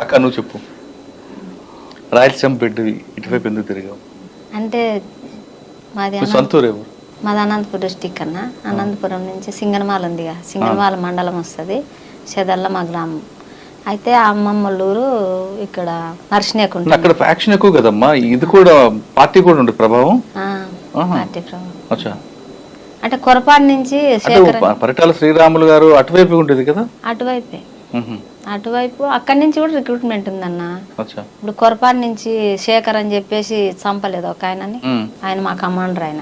అక్క నువ్వు చెప్పు. రాయలసీమ ఇటువైపు ఎందుకు తిరిగావు? అంటే మాది మీ అనంత- సొంత ఊరు ఎవరు? మాది అనంతపురం డిస్టిక్ అన్న అనంతపురం నుంచి సింగనమాల ఉందిగా సింగనమాల మండలం వస్తుంది చెదల్ల మా గ్రామం. అయితే ఆ అమ్మమ్మ వాళ్ళ ఊరు ఇక్కడ నర్సినేకుంటుంది అక్కడ ఫ్యాక్షన్ ఎక్కువ కదమ్మా ఇది కూడా పార్టీ కూడా ఉండే ప్రభావం. పార్టీ ప్రభావం. అంటే కొరపాడు నుంచి పరిటాల శ్రీరాములు గారు అటువైపు ఉండేది కదా? అటువైపే. అటువైపు అక్కడి నుంచి కూడా రిక్రూట్మెంట్ ఉందన్న. ఇప్పుడు కొరపాడు నుంచి శేఖర్ అని చెప్పేసి చంపలేదు ఒక ఆయనని. మ్. ఆయన మా కమాండర్ ఆయన.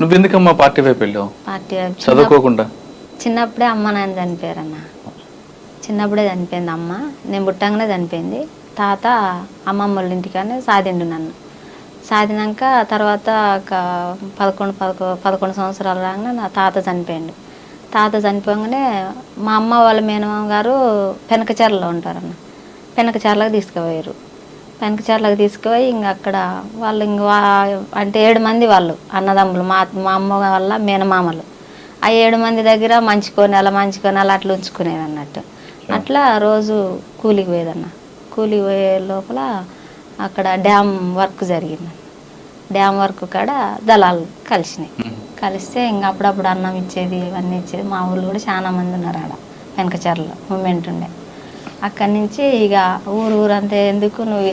నువ్వు ఎందుకమ్మా పార్టీ వైపు వెళ్ళావు? పార్టీ చదువుకోకుండా? చిన్నప్పుడే అమ్మ నాన్న చనిపోయారన్న. చిన్నప్పుడే చనిపోయింది అమ్మ. నేను పుట్టంగానే చనిపోయింది. తాత అమ్మమ్మ వాళ్ళ ఇంటికానే సాదిండు నన్ను. సాదినాక తర్వాత ఒక పదకొండు పదకొ పదకొండు సంవత్సరాలు రాగానే నా తాత చనిపోయిండు. తాత చనిపోగానే మా అమ్మ వాళ్ళ మేనమామ గారు పెనకచర్లలో ఉంటారన్న. పెనకచర్లకు తీసుకుపోయారు. పెనకచర్లకు తీసుకుపోయి ఇంక అక్కడ వాళ్ళు ఇంక అంటే ఏడు మంది వాళ్ళు అన్నదమ్ములు మా మా అమ్మ వాళ్ళ మేనమామలు. ఆ ఏడు మంది దగ్గర మంచుకొని అలా మంచుకొని అలా అట్లా ఉంచుకునేది అన్నట్టు అట్లా రోజు కూలికి పోయేదన్న. కూలికి పోయే లోపల అక్కడ డ్యామ్ వర్క్ జరిగింది డ్యామ్ వర్క్ కాడ దళాలు కలిసినాయి. కలిస్తే ఇంకా అప్పుడప్పుడు అన్నం ఇచ్చేది ఇవన్నీ ఇచ్చేది. మా ఊళ్ళో కూడా చాలా మంది ఉన్నారు ఆడ వెనకచర్లో మూమెంట్ ఉండే అక్కడి నుంచి ఇక ఊరు ఊరంతా ఎందుకు నువ్వు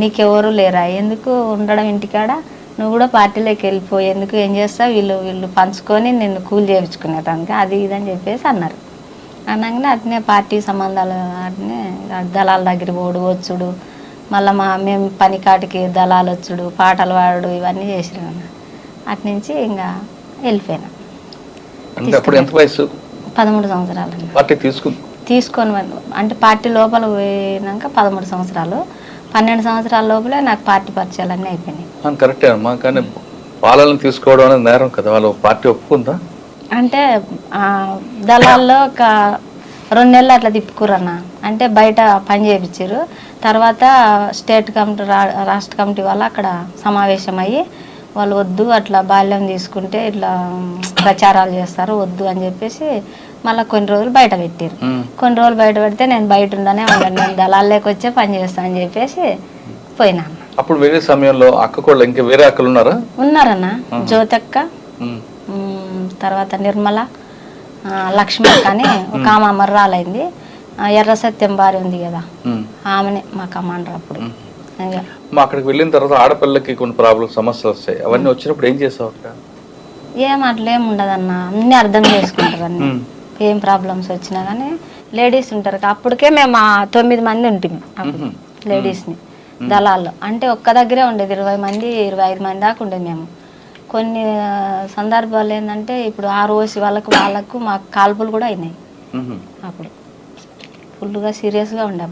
నీకెవరు లేరా? ఎందుకు ఉండడం ఇంటికాడ? నువ్వు కూడా పార్టీలోకి వెళ్ళిపో. ఎందుకు ఏం చేస్తావు? వీళ్ళు వీళ్ళు పంచుకొని నిన్ను కూలి చేయించుకునేదానికి అది ఇది అని చెప్పేసి అన్నారు. అనగానే అట్నే పార్టీ సంబంధాలు అట్నే దళాల దగ్గర పోడు వచ్చుడు. మళ్ళీ మా మేము పనికాటికి దళాలు వచ్చుడు పాటలు పాడు ఇవన్నీ చేసినాం అన్న. అట్నుంచి ఇంకా వెళ్ళిపోయినా. అంటే అప్పుడు ఎంత వయసు పదమూడు సంవత్సరాలు. పార్టీ తీసుకొని అంటే పార్టీ లోపల పోయినాక పదమూడు సంవత్సరాలు. పన్నెండు సంవత్సరాల లోపలే నాకు పార్టీ పరిచయాలు అన్నీ అయిపోయినాయి. కరెక్టే అమ్మా. కానీ పాలన తీసుకోవడం అనేది నేరం కదా. వాళ్ళు పార్టీ ఒప్పుకుందా? అంటే దళాల్లో ఒక రెండు నెలలు అట్లా తిప్పుకురన్న అంటే బయట పని చేయించారు తర్వాత స్టేట్ కమిటీ రా- రాష్ట్ర కమిటీ వాళ్ళు అక్కడ సమావేశం అయ్యి వాళ్ళు వద్దు అట్లా బాల్యం తీసుకుంటే ఇట్లా ప్రచారాలు చేస్తారు వద్దు అని చెప్పేసి మళ్ళీ కొన్ని రోజులు బయట పెట్టారు. కొన్ని రోజులు బయట పెడితే నేను బయట ఉండనే ఉన్నాను నేను దళాల్లోకి వచ్చే పని చేస్తాను అని చెప్పేసి పోయినాను అప్పుడు వేరే సమయంలో అక్క కూడా ఇంకా వేరే అక్కలు ఉన్నారా? ఉన్నారన్న జ్యోతక్క. తర్వాత నిర్మల లక్ష్మి అక్క అని ఒక ఆమె మర్రాలైంది ఆ, ఎర్ర సత్యం భార్య ఉంది కదా. ఆమెనే మా కమాండర్ అప్పుడు. మా అక్కడికి వెళ్ళిన తర్వాత ఆడపిల్లకి కొన్ని ప్రాబ్లమ్ సమస్యలు వస్తాయి. అవన్నీ వచ్చినప్పుడు ఏం చేసావు అక్కడ ఏం అట్లా ఉండదన్న. అన్నీ అర్థం చేసుకుంటారు అన్ని. ఏం ప్రాబ్లమ్స్ వచ్చినా కానీ లేడీస్ ఉంటారు. అప్పటికే మేము ఆ తొమ్మిది మంది ఉంటుంది అప్పుడు లేడీస్ని. దళాల్లో అంటే ఒక్క దగ్గరే ఉండేది. ఇరవై మంది ఇరవై ఐదు మంది దాకా ఉండేది మేము. కొన్ని ఆ, సందర్భాలు ఏంటంటే ఇప్పుడు ఆరు ఓసి వాళ్ళకు వాళ్ళకు మాకు కాల్పులు కూడా అయినాయి. అప్పుడు. ఫుల్గా సీరియస్గా ఉండే.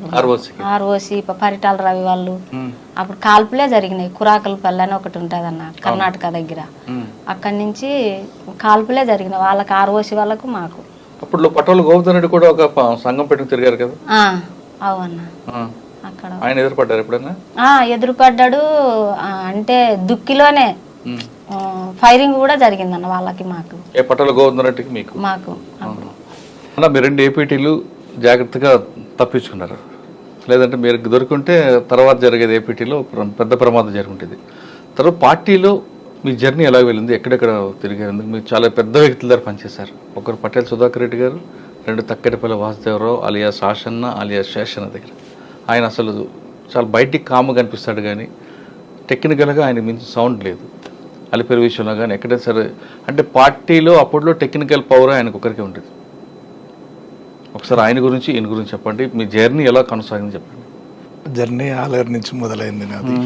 ఆర్ఓసి. పరిటాల రవి వాళ్ళు. అప్పుడు కాల్పులే జరిగినాయి. కురాకలపల్లి అని ఒకటి ఉంటుంది అన్న కర్ణాటక దగ్గర. అక్కడి నుంచి కాల్పులే జరిగినాయి. వాళ్ళకి ఆర్ఓసి వాళ్ళకు మాకు. అప్పుడు పటోలు గోవర్ధన్ రెడ్డి కూడా ఒక సంఘం పెట్టుకుని తిరిగారు కదా. అక్కడ. ఆయన ఎదురుపడ్డారు ఎప్పుడైనా ఆ, ఎదురుపడ్డాడు అంటే దుక్కిలోనే. ఫైరింగ్ కూడా జరిగిందన్న వాళ్ళకి మాకు. ఏ పటోల గోవర్ధన్ రెడ్డికి మీకు మాకు అన్న మీరు రెండు ఏపీటీలు జాగ్రత్తగా తప్పించుకున్నారు. లేదంటే మీరు దొరుకుంటే తర్వాత జరిగేది ఏపీటీలో ప్ర- పెద్ద ప్రమాదం జరుగుంటుంది తర్వాత పార్టీలో మీ జర్నీ ఎలా వెళ్ళింది? ఎక్కడెక్కడ తిరిగారు? మీరు చాలా పెద్ద వ్యక్తుల దగ్గర పనిచేశారు. ఒకరు పటేల్ సుధాకర్ రెడ్డి గారు రెండు తక్కెటపల్లి వాసుదేవరావు అలియా శాసన్న అలియా శేషన్న దగ్గర. ఆయన అసలు చాలా బయటికి కాము కనిపిస్తాడు కానీ టెక్నికల్గా ఆయన మించి సౌండ్ లేదు. అలిపేరు విషయంలో కానీ ఎక్కడైనా సరే అంటే పార్టీలో అప్పట్లో టెక్నికల్ పవర్ ఆయనకు ఒకరికే ఉంటుంది ఒకసారి ఆయన గురించి ఈయన గురించి చెప్పండి. మీ జర్నీ ఎలా కొనసాగింది చెప్పండి. జర్నీ ఆలేరు నుంచి మొదలైంది నాది.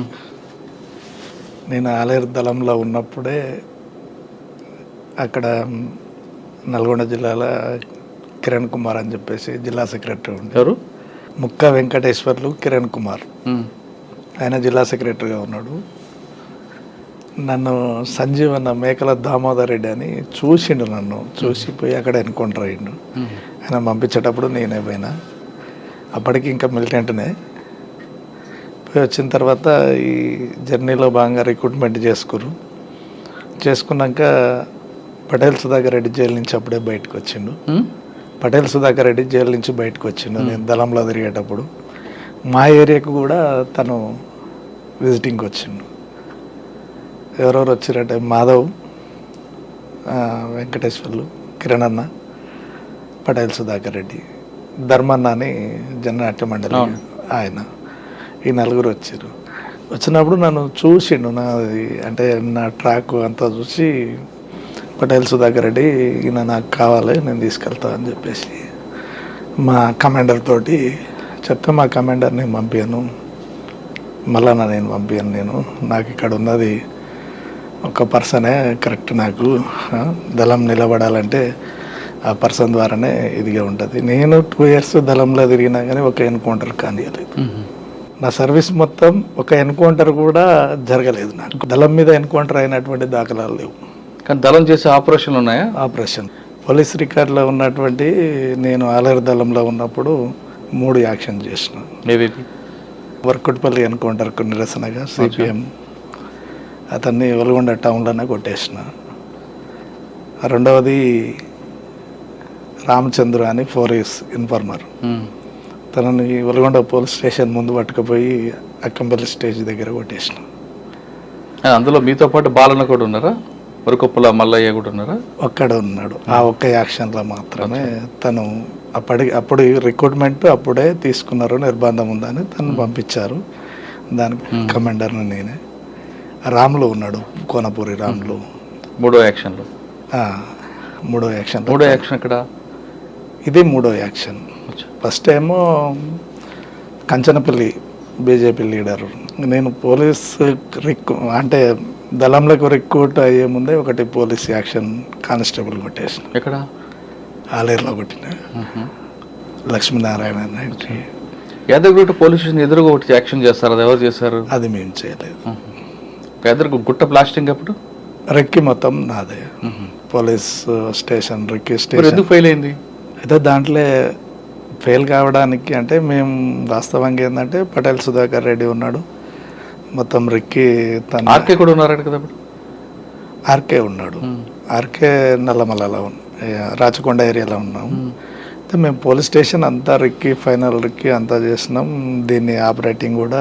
నేను ఆలేరు దళంలో ఉన్నప్పుడే అక్కడ నల్గొండ జిల్లాలో కిరణ్ కుమార్ అని చెప్పేసి జిల్లా సెక్రటరీ ఎవరు? ముక్క వెంకటేశ్వర్లు కిరణ్ కుమార్. ఆయన జిల్లా సెక్రటరీగా ఉన్నాడు. నన్ను సంజీవ్ అన్న మేకల దామోదర్ రెడ్డి అని చూసిండు నన్ను. చూసి పోయి అక్కడ ఎన్కౌంటర్ అయ్యిండు. ఆయన పంపించేటప్పుడు నేనే పోయినా. అప్పటికి ఇంకా మిలిటెంట్నే పోయి వచ్చిన తర్వాత ఈ జర్నీలో భాగంగా రిక్రూట్మెంట్ చేసుకురు చేసుకున్నాక పటేల్ సుధాకర్ రెడ్డి జైలు నుంచి అప్పుడే బయటకు వచ్చిండు? పటేల్ సుధాకర్ రెడ్డి జైలు నుంచి బయటకు వచ్చిండు. నేను దళంలో తిరిగేటప్పుడు. మా ఏరియాకు కూడా తను విజిటింగ్కి వచ్చిండు. ఎవరెవరు వచ్చారంటే మాధవ్ వెంకటేశ్వర్లు కిరణ్ అన్న. పటేల్ సుధాకర్ రెడ్డి ధర్మన్న అని జననాట్య మండలి. ఆయన ఈ నలుగురు వచ్చారు వచ్చినప్పుడు నన్ను చూసిండు నాది అంటే నా ట్రాక్ అంతా చూసి పటేల్ సుధాకర్ రెడ్డి ఈయన నాకు కావాలి నేను తీసుకెళ్తా అని చెప్పేసి మా కమాండర్ తోటి చెప్తే మా కమాండర్ని పంపాను మళ్ళా నేను పంపాను నేను నాకు ఇక్కడ ఉన్నది ఒక పర్సనే కరెక్ట్ నాకు దళం నిలబడాలంటే ఆ పర్సన్ ద్వారానే ఇదిగా ఉంటుంది. నేను టూ ఇయర్స్ దళంలో తిరిగినా కానీ ఒక ఎన్కౌంటర్ కానియలేదు నా సర్వీస్ మొత్తం ఒక ఎన్కౌంటర్ కూడా జరగలేదు నాకు. దళం మీద ఎన్కౌంటర్ అయినటువంటి దాఖలాలు లేవు. కానీ దళం చేసే ఆపరేషన్లు ఉన్నాయా? ఆపరేషన్. పోలీస్ రికార్డులో ఉన్నటువంటి నేను ఆలయ దళంలో ఉన్నప్పుడు మూడు యాక్షన్ చేసిన. ఏవేవి? వర్కుట్పల్లి ఎన్కౌంటర్కు నిరసనగా సిపిఎం అతన్ని వెలుగొండ టౌన్లోనే కొట్టేసిన. రెండవది రామచంద్ర అని ఫోర్ ఇయర్స్ ఇన్ఫార్మర్. ఉమ్. తనని వెలుగొండ పోలీస్ స్టేషన్ ముందు పట్టుకుపోయి అక్కంపల్లి స్టేజ్ దగ్గర కొట్టేసిన. అందులో మీతో పాటు బాలన్న కూడా ఉన్నారా? వరకొప్పుల మల్లయ్య కూడా ఉన్నారా? ఒక్కడ ఉన్నాడు. ఆ ఒక్క యాక్షన్లో మాత్రమే తను అప్పటి అప్పుడు రిక్రూట్మెంట్ అప్పుడే తీసుకున్నారు నిర్బంధం ఉందని తను పంపించారు. దానికి కమాండర్ని నేనే. రాములు ఉన్నాడు కోనపూరి రాములు. మూడో యాక్షన్లో. మూడో యాక్షన్ మూడో యాక్షన్ అక్కడ ఇది మూడో యాక్షన్. ఫస్ట్ ఏమో కంచనపల్లి బీజేపీ లీడర్. నేను పోలీస్ రిక్ అంటే దళంలోకి రిక్రూట్ అయ్యే ముందే ఒకటి పోలీస్ యాక్షన్ కానిస్టేబుల్ కొట్టేసిన. ఎక్కడ? ఆలేరులో కొట్టిన. లక్ష్మీనారాయణ అని యాదగిరిగుట్ట పోలీస్ స్టేషన్ ఎదురుగా ఒకటి యాక్షన్ చేస్తారు? అది ఎవరు చేశారు? అది మేము చేయలేదు. ఎదురుగా గుట్ట బ్లాస్టింగ్ అప్పుడు రెక్కి మొత్తం నాదే. పోలీస్ స్టేషన్ రెక్కి స్టేషన్ ఎందుకు ఫెయిల్ అయింది? అయితే దాంట్లో ఫెయిల్ కావడానికి అంటే మేము వాస్తవంగా ఏంటంటే పటేల్ సుధాకర్ రెడ్డి ఉన్నాడు. మొత్తం రెక్కి తన ఆర్కే కూడా ఉన్నారట కదా ఆర్కే ఉన్నాడు. ఆర్కే ఏ, రాచకొండ ఏరియాలో ఉన్నాం. అయితే మేము పోలీస్ స్టేషన్ అంతా రిక్కి ఫైనల్ రిక్కి అంతా చేసినాం. దీన్ని ఆపరేటింగ్ కూడా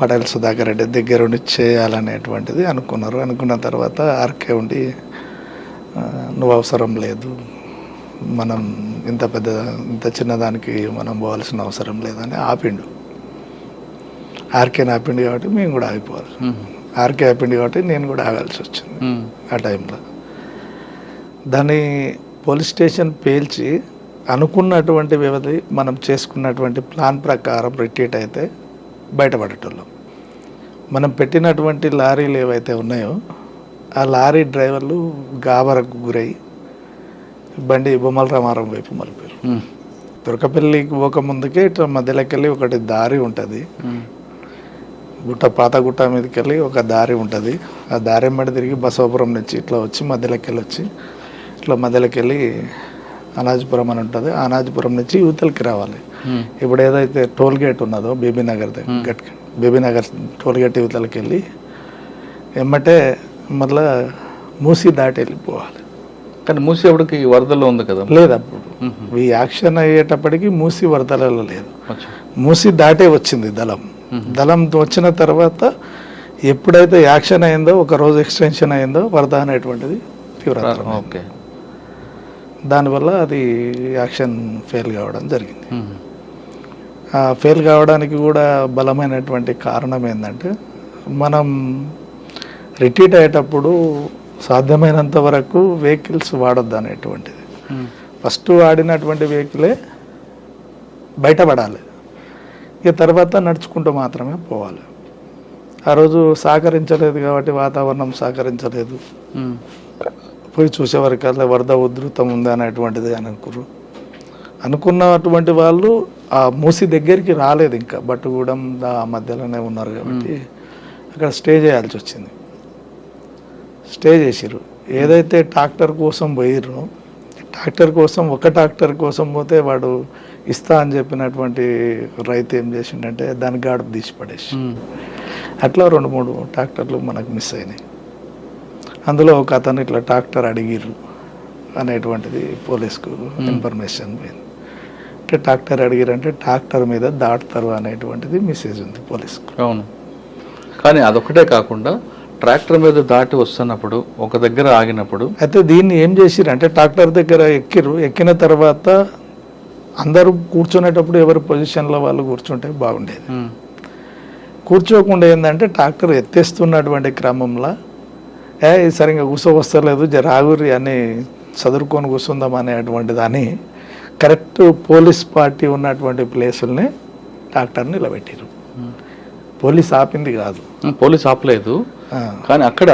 పటేల్ సుధాకర్ రెడ్డి దగ్గరుండి చేయాలనేటువంటిది అనుకున్నారు. అనుకున్న తర్వాత ఆర్కే ఉండి నువ్వు అవసరం లేదు. మనం ఇంత పెద్ద ఇంత చిన్నదానికి మనం పోవాల్సిన అవసరం లేదని ఆపిండు ఆర్కేని ఆపిండు కాబట్టి మేము కూడా ఆగిపోవాలి. ఆర్కే ఆపిండు కాబట్టి నేను కూడా ఆగాల్సి వచ్చింది. ఆ టైంలో దాన్ని పోలీస్ స్టేషన్ పేల్చి అనుకున్నటువంటి వ్యవధి మనం చేసుకున్నటువంటి ప్లాన్ ప్రకారం రిట్రీట్ అయితే బయటపడేటోళ్ళం మనం పెట్టినటువంటి లారీలు ఏవైతే ఉన్నాయో ఆ లారీ డ్రైవర్లు గాబరకు గురై బండి బొమ్మల రామారం వైపు మలిపారు ఉమ్. తురకపల్లికి పోక ముందుకే ఇట్లా మధ్యలోకి వెళ్ళి ఒకటి దారి ఉంటుంది. గుట్ట పాత గుట్ట మీదకి వెళ్ళి ఒక దారి ఉంటుంది. ఆ దారి ఎమ్మడి తిరిగి బసవపురం నుంచి ఇట్లా వచ్చి మధ్యలోకి వెళ్ళి వచ్చి ఇట్లా మధ్యలోకి వెళ్ళి అనాజపురం అని ఉంటుంది. అనాజపురం నుంచి యువతలకి రావాలి. ఇప్పుడు ఏదైతే టోల్ గేట్ ఉన్నదో బేబీనగర్ దగ్గర గట్ బేబీనగర్ టోల్ గేట్ యువతలకి వెళ్ళి ఎమ్మటే మళ్ళా మూసి దాటి వెళ్ళిపోవాలి కానీ మూసేపటికి వరదల్లో ఉంది కదా. లేదు అప్పుడు. ఈ యాక్షన్ అయ్యేటప్పటికి మూసి వరదలలో లేదు. మూసి దాటే వచ్చింది దళం. దళం వచ్చిన తర్వాత ఎప్పుడైతే యాక్షన్ అయిందో ఒక రోజు ఎక్స్టెన్షన్ అయిందో వరద అనేటువంటిది తీవ్రతరం ఓకే. దానివల్ల అది యాక్షన్ ఫెయిల్ కావడం జరిగింది. ఫెయిల్ కావడానికి కూడా బలమైనటువంటి కారణం ఏంటంటే మనం రిట్రీట్ అయ్యేటప్పుడు సాధ్యమైనంత వరకు వెహికల్స్ వాడొద్దు అనేటువంటిది. ఫస్ట్ వాడినటువంటి వెహికలే బయటపడాలి. ఇక తర్వాత నడుచుకుంటూ మాత్రమే పోవాలి. ఆ రోజు సహకరించలేదు కాబట్టి వాతావరణం సహకరించలేదు. పోయి చూసేవరకల్లా వరద ఉధృతం ఉంది అనేటువంటిది అని అనుకుర్రు. అనుకున్నటువంటి వాళ్ళు ఆ మూసి దగ్గరికి రాలేదు ఇంకా. బట్టుగూడెం ఆ మధ్యలోనే ఉన్నారు కాబట్టి అక్కడ స్టే చేయాల్సి వచ్చింది. స్టే చేసిర్రు. ఏదైతే ట్రాక్టర్ కోసం పోయిర్రో ట్రాక్టర్ కోసం ఒక ట్రాక్టర్ కోసం పోతే వాడు ఇస్తా అని చెప్పినటువంటి రైతు ఏం చేసిండంటే దాని గాడుపు తీసి పడేసి. అట్లా రెండు మూడు ట్రాక్టర్లు మనకు మిస్ అయినాయి. అందులో ఒక అతను ఇట్లా ట్రాక్టర్ అడిగిర్రు అనేటువంటిది పోలీస్కు ఇన్ఫర్మేషన్ పోయింది. అంటే ట్రాక్టర్ అడిగారంటే ట్రాక్టర్ మీద దాటుతారు అనేటువంటిది మెసేజ్ ఉంది పోలీసుకు. అవును. కానీ అదొకటే కాకుండా ట్రాక్టర్ మీద దాటి వస్తున్నప్పుడు ఒక దగ్గర ఆగినప్పుడు అయితే దీన్ని ఏం చేసిరు అంటే ట్రాక్టర్ దగ్గర ఎక్కిరు ఎక్కిన తర్వాత అందరూ కూర్చునేటప్పుడు ఎవరి పొజిషన్లో వాళ్ళు కూర్చుంటే బాగుండేది. కూర్చోకుండా ఏంటంటే ట్రాక్టర్ ఎత్తేస్తున్నటువంటి క్రమంలో ఏ సరిగ్గా కూర్చోవస్తలేదు జర ఆగురి అని చదువుకొని కూర్చుందాం అనేటువంటి దాన్ని కరెక్ట్ పోలీస్ పార్టీ ఉన్నటువంటి ప్లేసుల్ని ట్రాక్టర్ నిలబెట్టారు. పోలీస్ ఆపింది కాదు. పోలీస్ ఆపలేదు. కానీ అక్కడ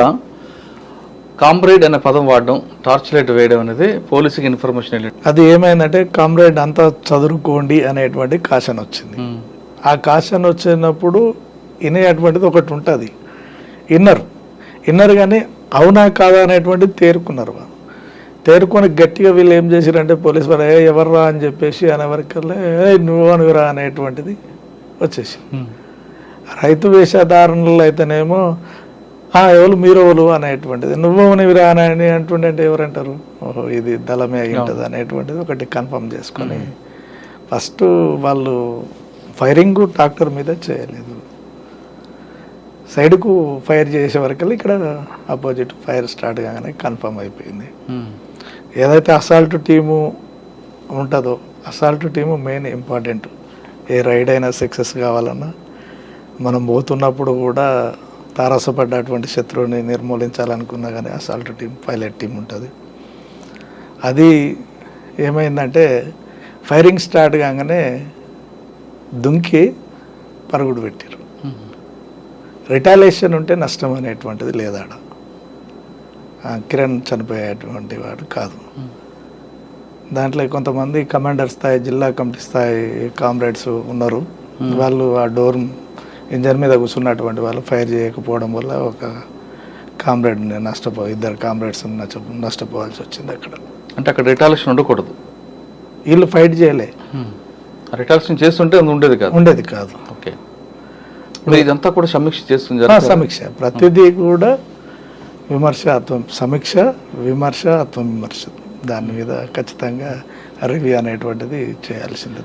కామ్రేడ్ అనే పదం వాడడం టార్చ్ లైట్ వేయడం అనేది పోలీసుకి ఇన్ఫర్మేషన్ వెళ్ళి అది ఏమైందంటే కామ్రేడ్ అంతా చదువుకోండి అనేటువంటి కాషన్ వచ్చింది. ఆ కాషన్ వచ్చినప్పుడు వినేటువంటిది ఒకటి ఉంటుంది. ఇన్నర్. ఇన్నర్ కానీ అవునా కాదా అనేటువంటిది తేరుకున్నారు వాళ్ళు. తేరుకొని గట్టిగా వీళ్ళు ఏం చేశారంటే పోలీస్ వారు ఏ ఎవర్రా? అని చెప్పేసి అనేవరకల్లా ఏ నువ్వు అనురా అనేటువంటిది వచ్చేసి రైతు వేషధారణలు అయితేనేమో "ఆ, ఎవరు మీరు ఎవరు అనేటువంటిది. నువ్వు అని అంటుండే ఎవరంటారు? ఓహో ఇది దళమే అయి ఉంటుంది అనేటువంటిది ఒకటి కన్ఫర్మ్ చేసుకొని ఫస్ట్ వాళ్ళు ఫైరింగ్ ట్రాక్టర్ మీద చేయలేదు. సైడ్కు ఫైర్ చేసే వరకు ఇక్కడ అపోజిట్ ఫైర్ స్టార్ట్ కాగానే కన్ఫర్మ్ అయిపోయింది. ఏదైతే అసాల్ట్ టీము ఉంటుందో అసాల్ట్ టీము మెయిన్ ఇంపార్టెంట్. ఏ రైడ్ అయినా సక్సెస్ కావాలన్నా మనం పోతున్నప్పుడు కూడా తారసపడ్డటువంటి శత్రువుని నిర్మూలించాలనుకున్నా కానీ అసాల్ట్ టీం పైలట్ టీం ఉంటుంది. అది ఏమైందంటే ఫైరింగ్ స్టార్ట్ కాగానే దుంకి పరుగుడు పెట్టారు రిటాలియేషన్ ఉంటే నష్టం అనేటువంటిది లేదాడ. కిరణ్ చనిపోయేటువంటి వాడు కాదు. దాంట్లో కొంతమంది కమాండర్ స్థాయి జిల్లా కమిటీ స్థాయి కామ్రేడ్స్ ఉన్నారు. వాళ్ళు ఆ డోర్ ఇంజన్ మీద కూర్చున్నటువంటి వాళ్ళు ఫైర్ చేయకపోవడం వల్ల ఒక కామ్రేడ్ నష్టపో ఇద్దరు కామ్రేడ్స్ నష్ట నష్టపోవాల్సి వచ్చింది అక్కడ. అంటే అక్కడ రిటాలిషన్ ఉండకూడదు. వీళ్ళు ఫైట్ చేయలే. రిటాలిషన్ చేస్తుంటే అది ఉండేది కాదు. ఉండేది కాదు. ఓకే. ఇప్పుడు ఇదంతా కూడా సమీక్ష చేస్తుంది సమీక్ష. ప్రతిదీ కూడా విమర్శ ఆత్మ సమీక్ష విమర్శ ఆత్మ విమర్శ. దాని మీద ఖచ్చితంగా రివ్యూ అనేటువంటిది చేయాల్సిందే